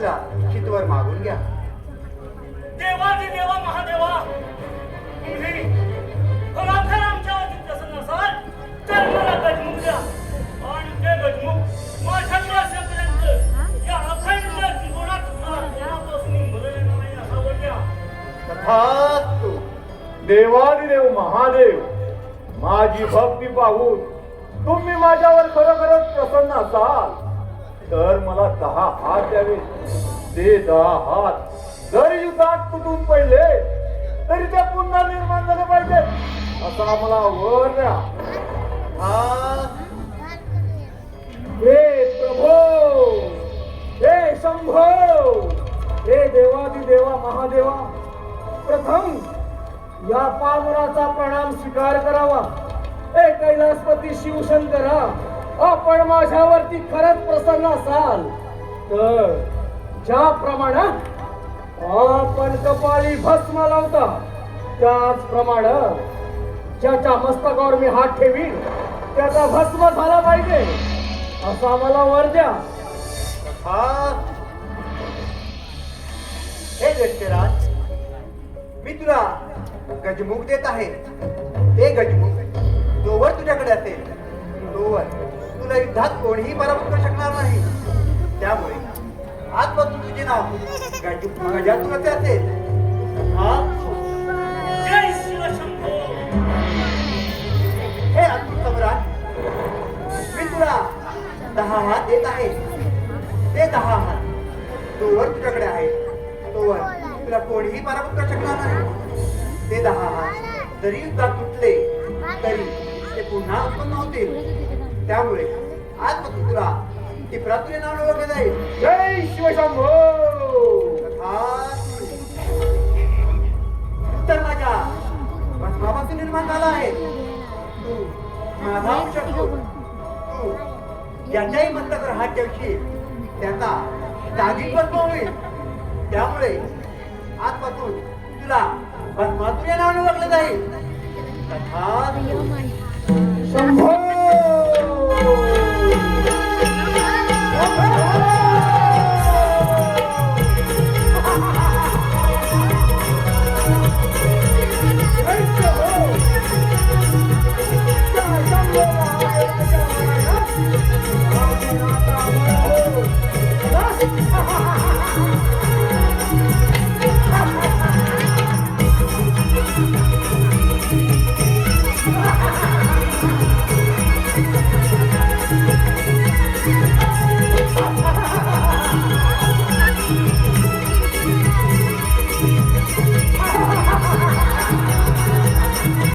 इच्छिता चितवर मागून घ्या. देवाचे देवा महादेवा. तुम्ही खरोखर आमच्या वतीत प्रसन्न असाल तर मला गजमुख द्या. आणि ते गजमुख माझ्याकडे असेपर्यंत या अखंड असा बोलल्या तथास्तु देवादिदेव महादेव माझी भक्ती पाहून तुम्ही माझ्यावर खरोखरच प्रसन्न असाल. तर मला दहा हात द्यावे. ते दहा हात. जर युद्धात तुटून पडले तरी ते पुन्हा निर्माण झाले पाहिजे. असा मला वर द्या. हा. हे प्रभो हे शंभो हे देवादिदेवा महादेवा प्रथम या पावराचा प्रणाम स्वीकार करावा. हे कैलासपती शिवशंकरा आपण माझ्यावरती खरंच प्रसन्न असाल तर ज्याप्रमाणे आपण कपाळी भस्म लावता त्याचप्रमाणे ज्याच्या मस्तकावर मी हात ठेवीन त्याचा भस्म झाला पाहिजे असा मला वर द्या. हे. दशराज मी तुला गजमुख देत आहे. ते गजमुख तोवर तुझ्याकडे असेल तोवर तुला युद्धात कोणीही पराभूत करू शकणार नाही. त्यामुळे आजपासून तुझे नाव गजातून असेल. हा हे अद्भुत सम्राट मी तुला दहा हात देत आहे ते दहा हात तोवर तुझ्याकडे आहे तोवर तुला कोणीही पराभूत करू शकणार नाही. ते दहा हात जरी युद्धात तुटले तरी ते पुन्हा उत्पन्न होतील. त्यामुळे आजपासून तुला टिपरा तुझे नाव ओळखले जाईल जय शिवशंभो! तथास्तु. तर माझ्या भस्मापासून निर्माण झाला आहे. तू माझा शकतो तू. ज्याच्याही मस्तकावर हात ठेवशील त्याचा जागी भस्म होईल. त्यामुळे आजपासून तुला भस्मातून या नावाने ओळखलं जाईल. तथास्तु.